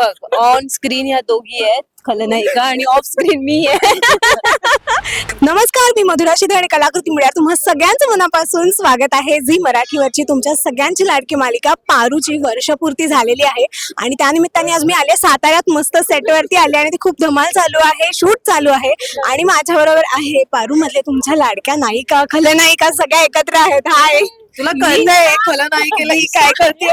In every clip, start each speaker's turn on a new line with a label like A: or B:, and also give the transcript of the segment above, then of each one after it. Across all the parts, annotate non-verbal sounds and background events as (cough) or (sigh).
A: बघ on screen ह्या दोघी आहेत. खलनायिका आणि ऑफ स्क्रीन मी आहे. (laughs)
B: नमस्कार मी मधुरा शिदे आणि कलाकृती मिळ्या तुम्हा सगळ्यांचं मनापासून स्वागत आहे. झी मराठीवरची तुमच्या सगळ्यांची लाडकी मालिका पारूची वर्षपूर्ती झालेली आहे. आणि त्यानिमित्ताने आज मी आले साताऱ्यात मस्त सेटवरती आले आणि ती खूप धमाल चालू आहे शूट चालू आहे. आणि माझ्या बरोबर आहे पारू मधले तुमच्या लाडक्या नायिका खलनायिका सगळ्या एकत्र आहेत. हाय.
C: तुला कळलंय खलनायिकेला ही काय करते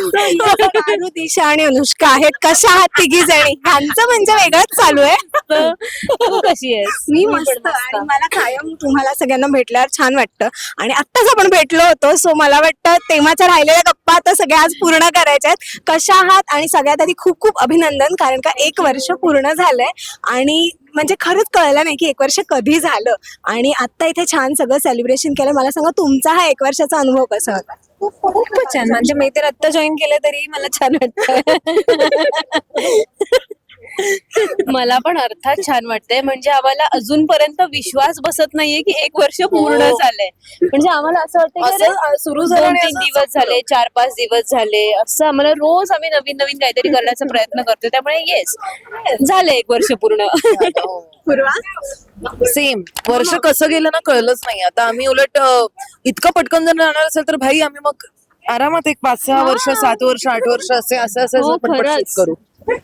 C: (laughs)
B: दिशा आणि अनुष्का आहेत. कशा आहात तिघी जणी? ह्यांचं म्हणजे वेगळंच चालू आहे. (laughs)
A: तू कशी आहेस?
B: मी मस्त आणि मला कायम तुम्हाला सगळ्यांना भेटल्यावर छान वाटतं. आणि आत्ताच आपण भेटलो होतो सो मला वाटतं तेव्हाच्या राहिलेल्या गप्पा आता सगळ्या आज पूर्ण करायच्या आहेत कशा आहात? आणि सगळ्यात आधी खूप खूप अभिनंदन कारण का एक वर्ष पूर्ण झालंय. आणि म्हणजे खरंच कळलं नाही की एक वर्ष कधी झालं. आणि आता इथे छान सगळं सेलिब्रेशन केलं. मला सांगा तुमचा हा एक वर्षाचा अनुभव कसा होता?
A: खूपच छान. म्हणजे मी तर आत्ता जॉईन केलं तरी मला छान वाटत. (laughs) मला पण अर्थात छान वाटतंय. म्हणजे आम्हाला अजूनपर्यंत विश्वास बसत नाहीये की एक वर्ष पूर्ण
C: हो.
A: झालंय. म्हणजे आम्हाला असं वाटतं
C: सुरू झालं
A: तीन दिवस झाले चार पाच दिवस झाले असं आम्हाला रोज आम्ही नवीन नवीन काहीतरी करण्याचा (laughs) प्रयत्न करतोय. त्यामुळे येस झालं एक वर्ष पूर्ण.
B: पूर्वा
C: सेम वर्ष कसं गेलं ना कळलंच नाही. आता आम्ही उलट अं, इतकं पटकन जर राहणार असेल तर भाई आम्ही मग आरामात एक पाच सहा वर्ष सात वर्ष आठ वर्ष असे असं असं
A: हो,
C: असं पटपट
A: खरंच.
C: करू.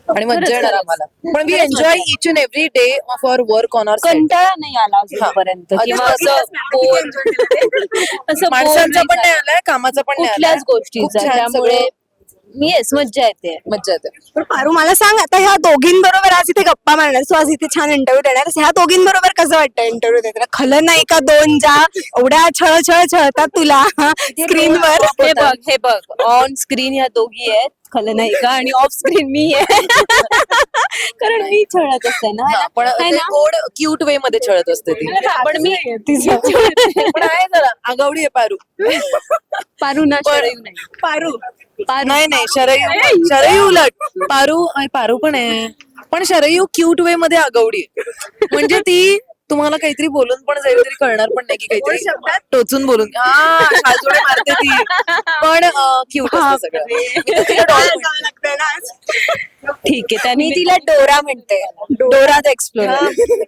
C: आणि मजा येणार. आम्हाला. पण we enjoy each and every day of our work on our
A: कंटाळा नाही आला अजूनपर्यंत
C: हा.
A: किंवा असं (laughs) असं bore
C: माणसांचा पण नाही. आलाय कामाचा पण नाही
A: कुठल्याच
C: आलाय. खूप
A: गोष्टीचा
C: छान
A: त्यामुळे येस मज्जा येते.
C: मज्जा येते.
B: पण पारू मला सांग आता ह्या दोघींबरोबर आज इथे गप्पा मारणार सो आज इथे छान इंटरव्ह्यू देणार. ह्या दोघींबरोबर कसं वाटतं इंटरव्ह्यू देताना? खलनायिका दोन ज्या एवढ्या छळ छळ छळतात तुला? स्क्रीनवर?
A: हे बघ हे बघ. ऑन स्क्रीन ह्या दोघी आहेत. खलनायिका आणि ऑफ स्क्रीन मी आहे. (laughs) कारण मी छळत असते ना.
C: पण
A: ना?
C: गोड क्यूट वे मध्ये छळत असते ती.
A: हा, पण मी (laughs)
C: पण आहे जरा. आगावडी आहे पारू.
A: पारू ना
C: पण-
A: शरयू नाही.
B: पारू.
A: पारू.
C: नाही नाही शरयू शरयू. उलट. पारू पारू पण आहे. पण शरयू क्यूट वे मध्ये आगवडी आहे. म्हणजे ती तुम्हाला काहीतरी बोलून पण जाईल तरी कळणार पण नाही की काहीतरी टोचून बोलून. हा मारते ती. पण क्यूट.
A: ठीक आहे त्याने
B: तिला डोरा म्हणते. डोरा. द एक्सप्लोरर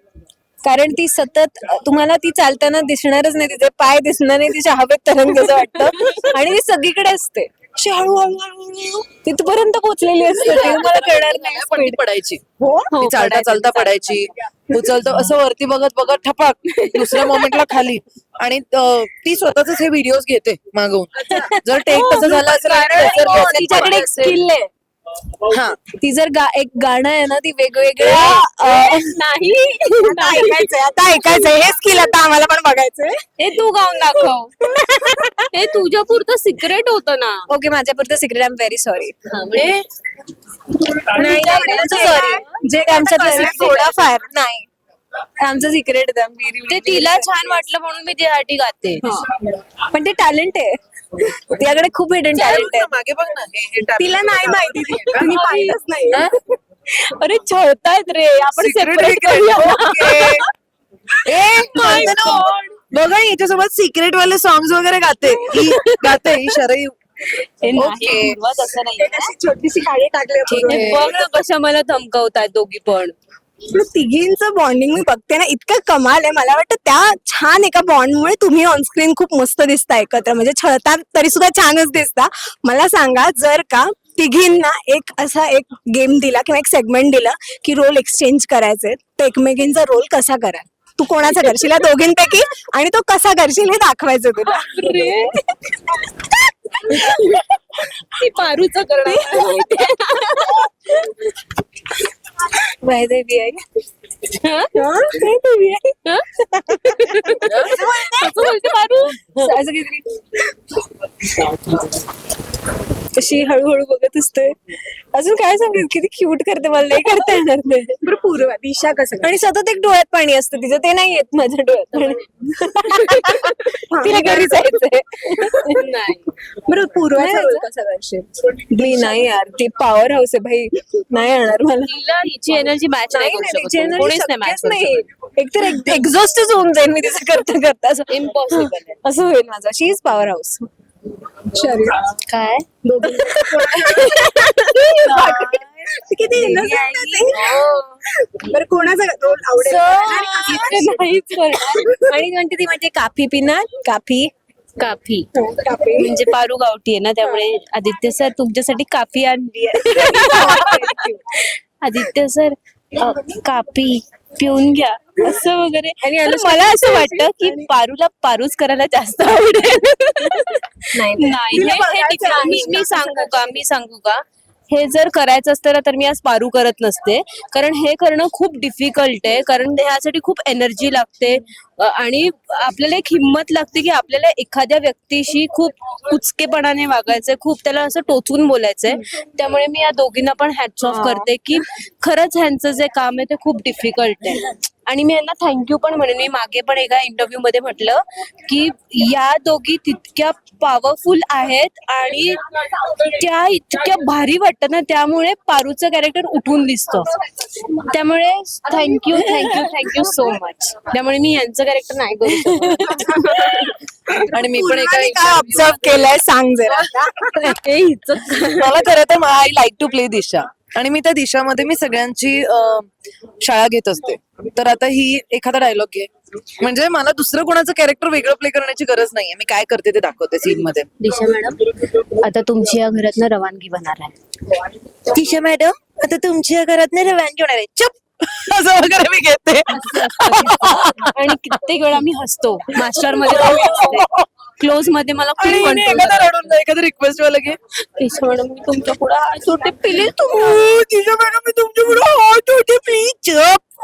A: कारण ती सतत तुम्हाला ती चालताना दिसणारच नाही तिचे पाय दिसणार नाही तिच्या हवेत तरंगचं वाटतं. आणि ती सगळीकडे असते. अशी हळूहळू हळूहळू तिथपर्यंत पोहोचलेली असते ते तुम्हाला कळणार नाही
C: पण ती
A: speed.
C: पडायची.
B: हो?
C: ती चालता चालता पडायची. उचलतं असं वरती बघत बघत ठपाक दुसऱ्या मोमेंटला खाली. आणि अं, ती स्वतःच हे व्हिडिओज घेते मागवून. जर टेक तसं झालं असेल व्यसन
A: तिच्याकडे एक आहे.
C: हा
A: ती जर गा एक गाणं आहे ना ती वेगवेगळे अं, नाही.
B: आता ऐकायचंय आता ऐकायचंय. हे स्किल आता आम्हाला पण बघायचंय.
A: हे तू गाऊन दाखव. हे तुझ्या पुरतं सिक्रेट होतं ना.
B: ओके माझ्या पुरतं secret I am very sorry
A: sorry
B: जे आमच्यात थोडाफार नाही.
A: आमचं सिक्रेट ते तिला छान वाटलं म्हणून मी त्यासाठी गाते.
B: पण ते टॅलेंट आहे. तिच्याकडे खूप हिडन टॅलेंट आहे.
C: मागे बघ ना हे- हे.
B: तिला नाही माहिती. तिने पाहिलंच नाही?
A: अरे छळतायत रे. आपण सेपरेट. (laughs)
C: बघा याच्यासोबत सिक्रेट वाले सॉंग्स वगैरे गाते. ही गाते ही Okay.
B: अशी छोटीशी काळी टाकली
C: ठीक आहे.
A: बघ ना कशा मला धमकावतात दोघी पण.
B: तिघींचं बॉन्डिंग मी बघते ना इतकं कमाल आहे. मला वाटतं त्या छान एका बॉन्डमुळे तुम्ही ऑनस्क्रीन खूप मस्त दिसता एकत्र. म्हणजे छळतात तरी सुद्धा छानच दिसता. मला सांगा जर का तिघींना एक असा एक गेम दिला किंवा एक सेगमेंट दिला की रोल एक्सचेंज करायचे तर एकमेकींचा रोल कसा करा तू कोणाचा करशील? या दोघींपैकी? आणि तो कसा करशील हे दाखवायचं तुला. (laughs)
A: ती पारूच करणार. (laughs)
B: आहे.
A: हं?
B: वैदेवी आहे.
A: हं? असं बोलते पारू असं काहीतरी.
B: अशी हळूहळू बघत असते अजून काय सांगेल किती क्यूट करते मला. नाही करता येणार नाही. बरं पूर्वा दिशा कसं आणि सतत एक डोळ्यात पाणी असतं तिचं. ते नाही येत माझ्या डोळ्यात पाणी. (laughs) तिला घरी जायचंय
A: नाही.
B: बरं पूर्व सगळ्यांशी? नाही यार ती पॉवर हाऊस आहे भाई. नाही येणार मला.
A: तिला हिची एनर्जी मॅच नाही कोणीच नाही मॅच
B: नाही. एकतर एक्झॉस्टच (laughs) होऊन जाईल मी तिचं करता करता. असं
A: इम्पॉसिबल
B: असं होईल माझं. शी इज पॉवर हाऊस
A: काय? (laughs)
D: किती आवडेल. (laughs) आणि म्हणते ती म्हणजे काफी पिणार काफी.
A: काफी. म्हणजे पारू गावठी आहे ना त्यामुळे आदित्य सर तुमच्यासाठी काफी आणली आहे. (laughs) आदित्य सर अ, काफी पिऊन घ्या असं वगैरे.
D: आणि
A: तर
D: अनुष्का
A: मला असं वाटतं की पारूला पारूच करायला जास्त आवडेल. (laughs)
D: नाही
A: हे- हे ठीक- मी मी सांगू का मी सांगू का? हे जर करायचं असतं तर मी आज पारू करत नसते. कारण हे करणं खूप डिफिकल्ट आहे. कारण ह्यासाठी खूप एनर्जी लागते. आणि आपल्याला एक हिंमत लागते की आपल्याला एखाद्या व्यक्तीशी खूप उचकेपणाने वागायचंय खूप त्याला असं टोचून बोलायचंय. त्यामुळे मी या दोघींना पण हॅट्स ऑफ करते की खरंच ह्यांचं जे काम आहे ते खूप डिफिकल्ट आहे. आणि मी यांना थँक्यू पण म्हणेन. मी मागे पण एका इंटरव्ह्यू मध्ये म्हटलं की या दोघी तितक्या पॉवरफुल आहेत आणि त्या इतक्या भारी वाटतात ना त्यामुळे पारूचं कॅरेक्टर उठून दिसतं. त्यामुळे thank you thank you thank you so much त्यामुळे मी यांचं कॅरेक्टर नाही करू.
C: आणि मी पण एका
B: ऑब्झर्व केलंय सांग जरा. (laughs)
A: हिचं.
C: मला खरं तर I like to play Disha. आणि मी त्या दिशामध्ये मी सगळ्यांची अं, शाळा घेत असते. तर आता ही एखादा डायलॉग घे. म्हणजे मला दुसरं कोणाचं कॅरेक्टर वेगळं प्ले करण्याची गरज नाहीये. मी काय करते ते दाखवते सीन मध्ये.
A: दिशा मॅडम आता तुमची या घरातनं रवानगी होणार आहे. दिशा मॅडम आता तुमच्या घरातनं रवानगी होणार आहे. चुप! (laughs)
C: असं वगैरे मी घेते.
A: आणि कित्येक वेळा मी हसतो. मास्टरमध्ये क्लोजमध्ये मला खूप
C: आणि हिने
A: control
C: एखादा रडून एखादं रिक्वेस्ट वाला घे.
A: मॅडम मी तुमच्यापुढे हात प्लीज
C: ओ, मॅडम मी तुमच्यापुढे हात होते प्लीज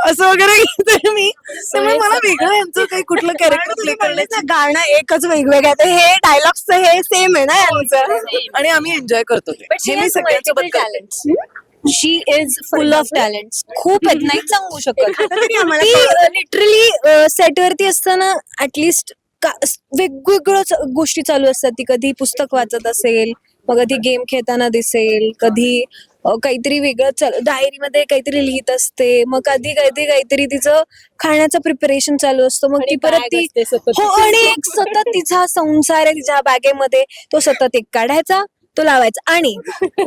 C: असं वगैरे घेते मी. त्यामुळे मला वेगळं यांचं काही कुठलं कॅरेक्टर प्ले करण्याचं
B: गाणं एकच वेगवेगळं आहे. तर हे डायलॉग्स हे सेम आहे ना यांचं.
C: आणि आम्ही एन्जॉय करतो ते. हे मी सगळ्यांसोबत करते
D: she is full of talent खूप आहेत नाही सांगू शकत. ती लिटरली सेटवरती असताना ऍटलिस्ट वेगवेगळं गोष्टी चालू असतात. ती कधी पुस्तक वाचत असेल मग कधी गेम खेळताना दिसेल कधी काहीतरी वेगळं डायरीमध्ये काहीतरी लिहित असते मग कधी काहीतरी काहीतरी तिचं खाण्याचं प्रिपरेशन चालू असतं मग ती परत ती हो आणि एक सतत तिचा संसार आहे तिच्या बॅगेमध्ये तो सतत एक काढायचा. तो लावायचा. आणि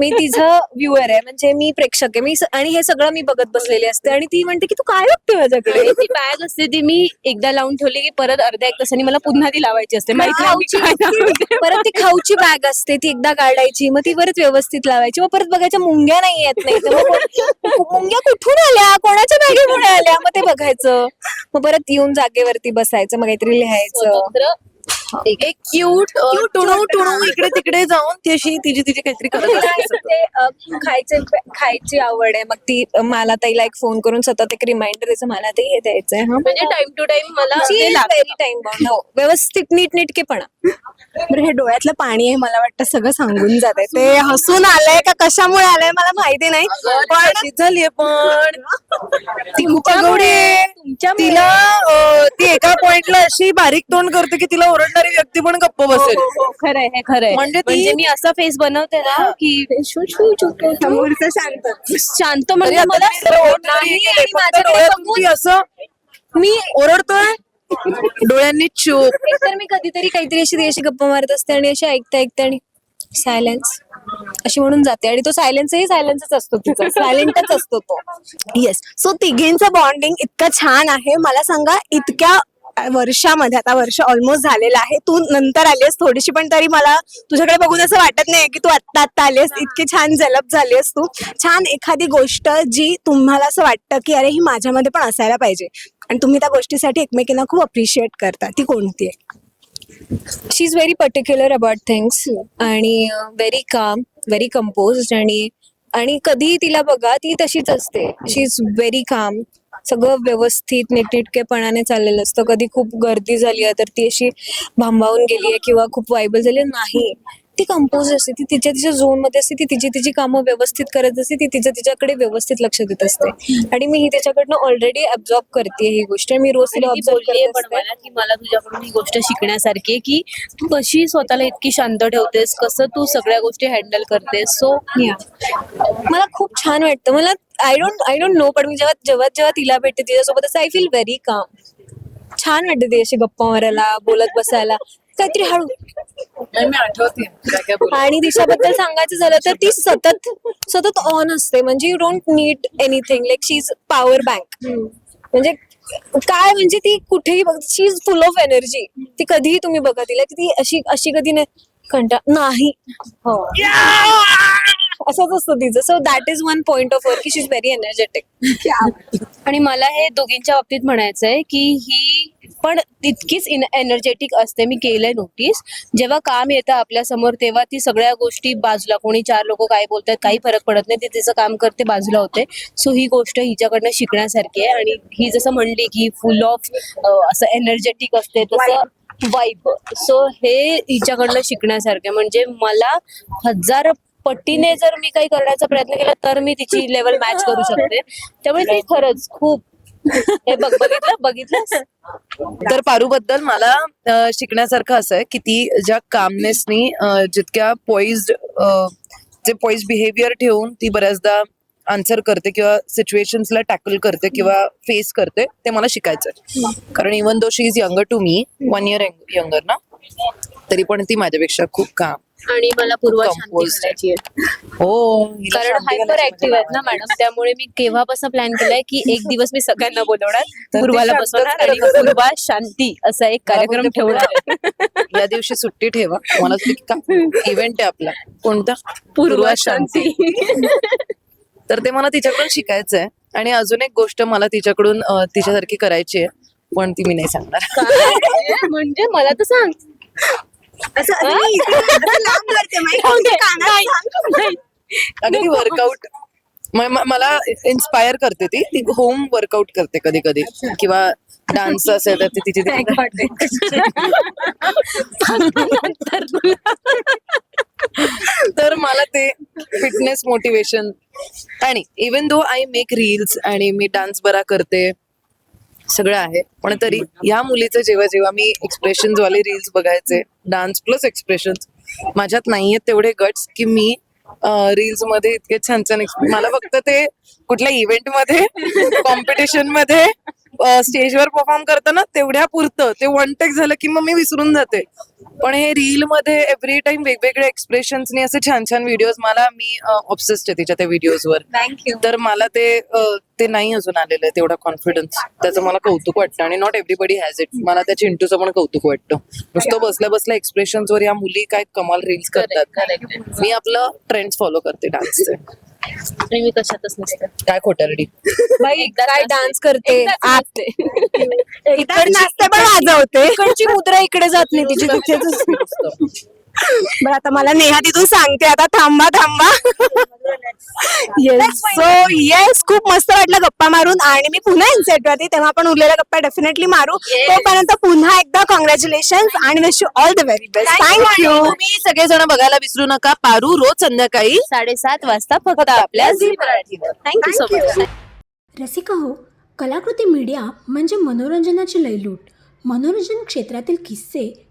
D: मी तिचं व्ह्युअर आहे म्हणजे मी प्रेक्षक आहे. मी स- आणि हे सगळं मी बघत बसलेले असते. आणि ती म्हणते की तू काय बघते माझ्याकडे?
A: ती बॅग असते ती मी एकदा लावून ठेवली की परत अर्ध्या एक तासाने मला पुन्हा ती लावायची असते. माहिती नाही मी
D: खाऊची
A: काय. (laughs)
D: परत ती खाऊची बॅग असते. ती एकदा काढायची. मग ती परत व्यवस्थित लावायची. मग परत बघायच्या मुंग्या नाही येत नाही. तर मग कोण- मुंग्या कुठून आल्या? कोणाच्या बॅगेमुळे आल्या? मग ते बघायचं. मग परत येऊन जागेवरती बसायचं. मग काहीतरी लिहायचं.
A: स्वतंत्र
C: एक क्यूट टुणू टुणू इकडे तिकडे जाऊन ती अशी तिची तिची काहीतरी करत असते
D: ते अ, खायचे खायची आवड आहे मग ती मला ताईला एक फोन करून सतत एक रिमाइंडर द्यायचं मला ते हे द्यायचंय हं.
A: म्हणजे टाइम टू टाइम मला ते लागतं.
D: very time bound. हो व्यवस्थित नीटनेटकेपणा
B: बरं हे डोळ्यातलं पाणी आहे मला वाटतं सगळं सांगून जाते ते हसून आलंय का कशामुळे आलंय मला माहिती नाही
C: पण ती झालीये पण? ती
A: तुमच्यामुळे-
C: तिला अं, ती एका पॉइंटला अशी बारीक तोंड करते की तिला ओरडणारी व्यक्ती पण गप्प बसेल.
A: हो, खरंय हे खरंय
C: म्हणजे ती-
A: म्हणजे मी असा फेस बनवते ना की
B: समोरचं शांत.
A: शांत
C: तरी
A: म्हणजे
C: आता
A: मला
C: ती जरा ओरडणारी
A: नाही
C: गेली,
A: आणि
C: फक्त
A: माझ्याकडे
C: डोळ्यातून
A: बघून
C: ती असं मी ओरडतोय डोळ्यांनी चूप
D: तर मी कधीतरी काहीतरी अशी अशी गप्पा मारत असते आणि अशी ऐकता ऐकता आणि सायलेन्स अशी म्हणून जाते. आणि तो सायलेन्सही सायलेन्सच असतो तिचा. सायलेंटच असतो तो.
B: येस सो तिघींचं बॉन्डिंग इतकं छान आहे. मला सांगा इतक्या वर्षामध्ये आता वर्ष ऑलमोस्ट झालेलं आहे. तू नंतर आलीस थोडीशी पण तरी मला तुझ्याकडे बघून असं वाटत नाही की तू आत्ता आत्ता आलीस इतकी छान जलप झालीस तू. छान एखादी गोष्ट जी तुम्हाला असं वाटतं की अरे ही माझ्यामध्ये पण असायला पाहिजे. आणि तुम्ही त्या गोष्टीसाठी एकमेकींना खूप अप्रिशिएट करता. ती कोणती आहे?
D: She is very particular about things आणि व्हेरी काम व्हेरी कंपोज आणि आणि कधी तिला बघा ती तशीच असते. शी इज व्हेरी काम सगळं व्यवस्थित नीटनेटकेपणाने चाललेलं असतं. कधी खूप गर्दी झाली आहे तर ती अशी भांबावून गेली आहे किंवा खूप वायबल झाली नाही. ती कंपोज असते ती तिच्या तिच्या झोनमध्ये असते ती तिची तिची कामं व्यवस्थित करत असते ती तिच्या तिच्याकडे व्यवस्थित लक्ष देत असते. आणि मी ही त्याच्याकडनं ऑलरेडी अब्झॉर्ब करते ही गोष्ट. मी रोज तिला
A: मला की मला तुझ्याकडून ही गोष्ट शिकण्यासारखी आहे की तू कशी स्वतःला इतकी शांत ठेवतेस कसं तू सगळ्या गोष्टी हँडल करतेस सो
D: मला खूप छान वाटतं. मला I don't I don't know पण मी जेव्हा जेव्हा जेव्हा तिला भेटते तिच्यासोबत असं आय फील व्हेरी काम छान वाटते ती अशी गप्पा मारायला बोलत बसायला. काहीतरी हळू.
C: मी आठवते. काय काय बोलली.
D: आणि दिशाबद्दल सांगायचं झालं तर ती सतत सतत ऑन असते. म्हणजे you don't need anything like she is power bank म्हणजे काय म्हणजे ती कुठेही बघ she is full of energy ती कधीही तुम्ही बघा तिला की ती अशी अशी कधी नाही. कंटा नाही. हो. असंच असतं तिचं. So that is one point of की शी इज व्हेरी एनर्जेटिक
A: आणि मला हे दोघींच्या बाबतीत म्हणायचं आहे की ही पण तितकीच एनर्जेटिक असते. मी केलंय नोटीस जेव्हा काम येतं आपल्यासमोर तेव्हा ती सगळ्या गोष्टी बाजूला कोणी चार लोक काय बोलतात काही फरक पडत नाही. ती तिचं काम करते बाजूला होते. सो ही गोष्ट हिच्याकडनं शिकण्यासारखी आहे. आणि ही जसं म्हणली की फुल ऑफ असं एनर्जेटिक असते तसं वाईब सो हे हिच्याकडनं शिकण्यासारखं आहे. म्हणजे मला हजार पट्टीने जर मी काही करण्याचा प्रयत्न केला तर मी तिची लेवल मॅच करू शकते. त्यामुळे ती खरंच खूप हे बघ बघितलं बघितलं.
C: तर पारू बद्दल मला शिकण्यासारखं असं आहे की ती ज्या कामनेसनी जितक्या पॉइज्ड जे पॉइज बिहेवियर ठेवून ती बऱ्याचदा आन्सर करते किंवा सिच्युएशन्सला टॅकल करते किंवा फेस करते ते मला शिकायचंय. कारण even though she is younger to me one year younger ना तरी पण ती माझ्यापेक्षा खूप काम
A: आणि मला पूर्वा शांती. घालायची आहे.
C: हो हिला
A: कारण
C: शांती
A: हायपर ऍक्टिव्ह आहेत ना मॅडम त्यामुळे मी केव्हापासून प्लॅन केलाय की एक दिवस मी सगळ्यांना बोलवणार
C: ती
A: पूर्वाला
C: शांतच
A: बसवणार
C: करत
A: आणि. पूर्वा शांती असा एक कार्यक्रम
C: बोलते,
A: ठेवणार आहे.
C: या दिवशी सुट्टी ठेवा. मला का इव्हेंट आहे आपला. कोणता?
A: पूर्वा शांती
C: तर ते मला तिच्याकडून शिकायचं आहे आणि अजून एक गोष्ट मला तिच्याकडून अं, तिच्यासारखी करायची आहे. पण ती मी नाही सांगणार?
A: म्हणजे मला तर सांग.
B: असं असं मी इथे असं लांब करते माहिती (laughs) आहे?
A: Okay,
B: कानात सांग.
C: अगदी वर्कआउट मला इन्स्पायर करते ती. ती होम वर्कआउट करते कधी कधी किंवा डान्स असेल तर ती तिची तर मला ते फिटनेस मोटिवेशन आणि even though I make reels आणि मी डान्स बरा करते सगळं आहे. पण तरी या मुलीचं जेव्हा जेव्हा मी एक्सप्रेशन वाले रील्स बघायचे डान्स प्लस एक्सप्रेशन माझ्यात नाहीयेत तेवढे गट्स की मी रील्समध्ये इतके छान छान मला फक्त ते कुठल्या इव्हेंटमध्ये (laughs) कॉम्पिटिशनमध्ये स्टेजवर परफॉर्म करताना तेवढ्या पुरतं. ते वन टेक झालं की मग मी विसरून जाते. पण हे रील मध्ये एव्हरी टाइम वेगवेगळे एक्सप्रेशन्सनी असे छान छान व्हिडिओज मला मी ऑब्सेस्ड आहे तिच्या त्या व्हिडिओजवर तर मला ते अ, ते नाही अजून आलेलं आहे तेवढा कॉन्फिडन्स त्याचं मला कौतुक वाटतं आणि नॉट एव्हरीबडी हॅज इट मला त्या चिंटूचं पण कौतुक वाटतं. नुसतं बसल्या बसल्या एक्सप्रेशन्स वर या मुली काय कमाल रील्स करतात. मी आपलं ट्रेंड्स फॉलो करते डान्सचे
A: आणि मी कशातच नसते.
C: काय खोटारडी?
D: बाई (laughs) काय डान्स करते? आत (laughs)
B: इकडे नाचते पण वाजवते.
D: इकडची मुद्रा इकडे जात नाही तिची (laughs) तिथेच
B: बरं आता मला नेहा तिथून सांगते आता थांबा थांबा. येस सो येस खूप मस्त वाटलं गप्पा मारून. आणि मी पुन्हा इन्सेट वरती तेव्हा आपण उरलेल्या गप्पा डेफिनेटली मारू. तोपर्यंत पुन्हा एकदा कॉंग्रॅच्युलेशन आणि wish you all the very best thank you
C: तुम्ही सगळेजण बघायला विसरू नका. पारू रोज संध्याकाळी.
A: साडेसात वाजता फक्त आपल्या झी मराठीवर. थँक्यू सो मच
E: रसिका हो कलाकृती मीडिया म्हणजे मनोरंजनाची लयलूट. मनोरंजन क्षेत्रातील किस्से